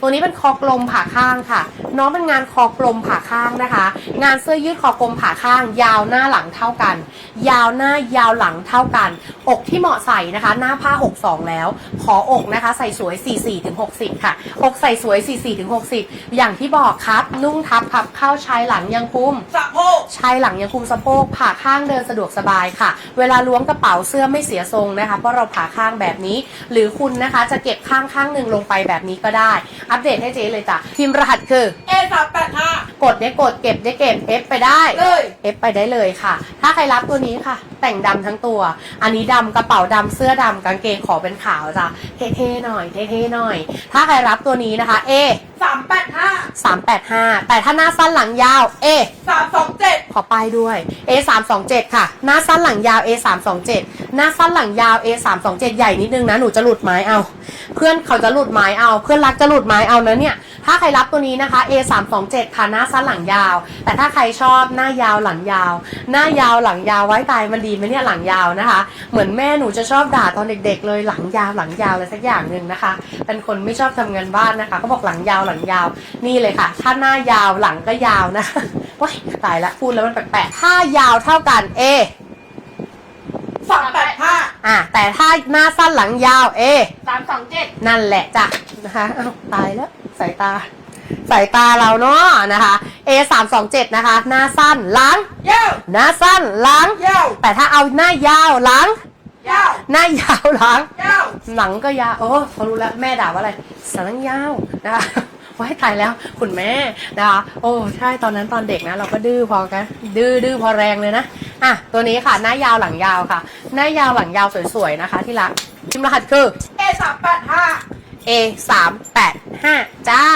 ตัวนี้เป็นคอกลมผ่าข้างค่ะ น้องเป็นงานคอกลมผ่าข้างนะคะ งานเสื้อยืดคอกลมผ่าข้าง ยาวหน้าหลังเท่ากัน ยาวหน้ายาวหลังเท่ากัน อกที่เหมาะใส่นะคะ หน้าผ้า 62 แล้ว ขออกนะคะ ใส่สวย 44ถึง60 ค่ะ อกใส่สวย 44ถึง60 อย่างที่บอกครับ นุ่งทับพับเข้าชายหลังยังคุมสะโพกชายหลังยังคุมสะโพกผ่าข้างเดินสะดวกสบายค่ะ เวลาล้วงกระเป๋าเสื้อไม่เสียทรงนะคะเพราะเราผ่าข้างแบบนี้ หรือคุณนะคะจะเก็บข้างข้างหนึ่งลงไปแบบนี้ก็ได้อัปเดตให้เจ๊เลยจ้ะพิมพ์รหัสคือ เอสามแปดห้ากดได้กดเก็บได้เก็บ F ไปได้ เลย F ไปได้เลยค่ะ ถ้าใครรับตัวนี้ค่ะ แต่งดำทั้งตัว อันนี้ดำกระเป๋าดำเสื้อดำกางเกงขอเป็นขาวจ้ะเท่ๆหน่อยเท่ๆหน่อย ถ้าใครรับตัวนี้นะคะ A สามแปดห้า385 แต่ถ้าหน้าสั้นหลังยาว A สามสองเจ็ด ขอป้ายด้วย A 3 2 7ค่ะ หน้าสั้นหลังยาว A 3 2 7หน้าสั้นหลังยาว A 3 2 7ใหญ่นิดนึงนะหนูจะหลุดไม้เอา เพื่อนเขาจะหลุดไม้เอา เพื่อนรักจะหลุดไม้เอานะเนี่ยถ้าใครรับตัวนี้นะคะ A 3 2 7ค่ะหน้าสั้นหลังยาว แต่ถ้าใครชอบหน้ายาวหลังยาว หน้ายาวหลังยาวไว้ตายมันดีไหมเนี่ยหลังยาวนะคะ เหมือนแม่หนูจะชอบด่าตอนเด็ก ๆ เลยหลังยาวหลังยาวอะไรสักอย่างหนึ่งนะคะ เป็นคนไม่ชอบทำงานบ้านนะคะเขาบอกหลังยาวหลังยาวนี่เลยค่ะ ถ้าหน้ายาวหลังก็ยาวนะ ว้ายตายละพูดแล้วมันแปลกๆถ้ายาวเท่ากัน A สามแปดห้าอะแต่ถ้าหน้าสั้นหลังยาว A สามสองเจ็ดนั่นแหละจ้ะนะคะอ้าวตายแล้วสายตาสายตาเราเนาะนะคะ A 3 2 7นะคะ หน้าสั้นหลังยาวหน้าสั้นหลังยาวแต่ถ้าเอาหน้ายาวหลังยาวหน้ายาวหลังยาวหลังก็ยาวโอ้เขารู้แล้วแม่ด่าว่าอะไรสันยาวนะคะ ว้ายตายแล้วคุณแม่นะคะโอ้ใช่ตอนนั้นตอนเด็กนะ เราก็ดื้อพอกันดื้อดื้อพอแรงเลยนะอะตัวนี้ค่ะ หน้ายาวหลังยาวค่ะ หน้ายาวหลังยาวสวยๆนะคะ ที่รักพิมพ์รหัสคือเอสามแปดห้า A 3 8 5จ้า